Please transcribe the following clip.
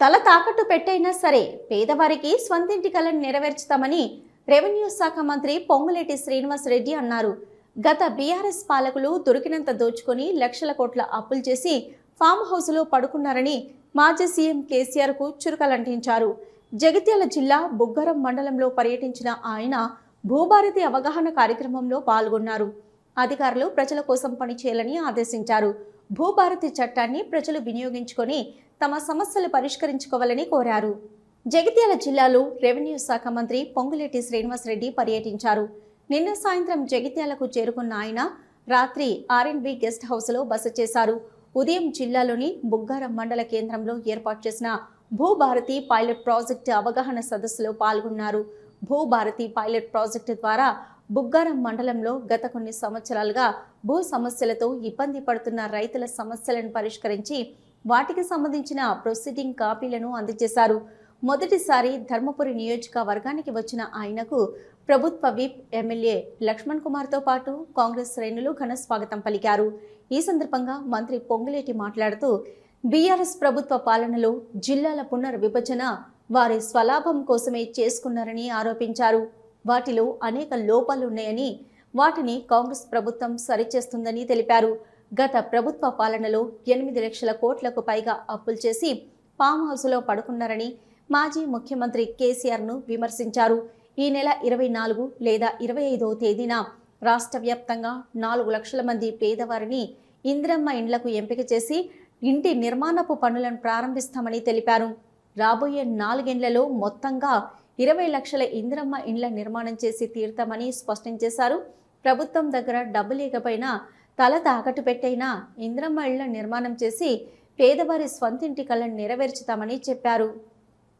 తల తాకట్టు పెట్టైనా సరే పేదవారికి స్వంతింటి కలను నెరవేర్చుతామని రెవెన్యూ శాఖ మంత్రి పొంగులేటి శ్రీనివాస్ రెడ్డి అన్నారు. గత బీఆర్ఎస్ పాలకులు దొరికినంత దోచుకొని లక్షల కోట్ల అప్పులు చేసి ఫామ్ హౌస్లో పడుకున్నారని మాజీ సీఎం కేసీఆర్కు చురుకలంటించారు. జగిత్యాల జిల్లా బుగ్గరం మండలంలో పర్యటించిన ఆయన భూభారతి అవగాహన కార్యక్రమంలో పాల్గొన్నారు. అధికారులు ప్రజల కోసం పనిచేయాలని ఆదేశించారు. భూభారతి చట్టాన్ని ప్రజలు వినియోగించుకొని తమ సమస్యలు పరిష్కరించుకోవాలని కోరారు. జగిత్యాల జిల్లాలో రెవెన్యూ శాఖ మంత్రి పొంగులేటి శ్రీనివాసరెడ్డి పర్యటించారు. నిన్న సాయంత్రం జగిత్యాలకు చేరుకున్న ఆయన రాత్రి ఆర్ఎండ్బి గెస్ట్ హౌస్లో బస చేశారు. ఉదయం జిల్లాలోని బుగ్గారం మండల కేంద్రంలో ఏర్పాటు చేసిన భూభారతి పైలట్ ప్రాజెక్టు అవగాహన సదస్సులో పాల్గొన్నారు. భూభారతి పైలట్ ప్రాజెక్టు ద్వారా బుగ్గారం మండలంలో గత కొన్ని సంవత్సరాలుగా భూ సమస్యలతో ఇబ్బంది పడుతున్న రైతుల సమస్యలను పరిష్కరించి వాటికి సంబంధించిన ప్రొసీడింగ్ కాపీలను అందజేశారు. మొదటిసారి ధర్మపురి నియోజకవర్గానికి వచ్చిన ఆయనకు ప్రభుత్వ విప్ ఎమ్మెల్యే లక్ష్మణ్ కుమార్తో పాటు కాంగ్రెస్ శ్రేణులు ఘన స్వాగతం పలికారు. ఈ సందర్భంగా మంత్రి పొంగులేటి మాట్లాడుతూ బీఆర్ఎస్ ప్రభుత్వ పాలనలో జిల్లాల పునర్విభజన వారి స్వలాభం కోసమే చేసుకున్నారని ఆరోపించారు. వాటిలో అనేక లోపాలున్నాయని వాటిని కాంగ్రెస్ ప్రభుత్వం సరిచేస్తుందని తెలిపారు. గత ప్రభుత్వ పాలనలో ఎనిమిది లక్షల కోట్లకు పైగా అప్పులు చేసి ఫామ్ హౌస్లో పడుకున్నారని మాజీ ముఖ్యమంత్రి కేసీఆర్ను విమర్శించారు. ఈ నెల ఇరవై నాలుగు లేదా ఇరవై ఐదవ తేదీన రాష్ట్ర వ్యాప్తంగా నాలుగు లక్షల మంది పేదవారిని ఇందిరమ్మ ఇండ్లకు ఎంపిక చేసి ఇంటి నిర్మాణపు పనులను ప్రారంభిస్తామని తెలిపారు. రాబోయే నాలుగేండ్లలో మొత్తంగా ఇరవై లక్షల ఇందిరమ్మ ఇండ్ల నిర్మాణం చేసి తీరుతామని స్పష్టం చేశారు. ప్రభుత్వం దగ్గర డబ్బు లేకపోయినా తల తాకట్టు పెట్టైనా ఇందిరమ్మ ఇళ్ళ నిర్మాణం చేసి పేదవారి స్వంతింటి కళను నెరవేర్చుతామని చెప్పారు.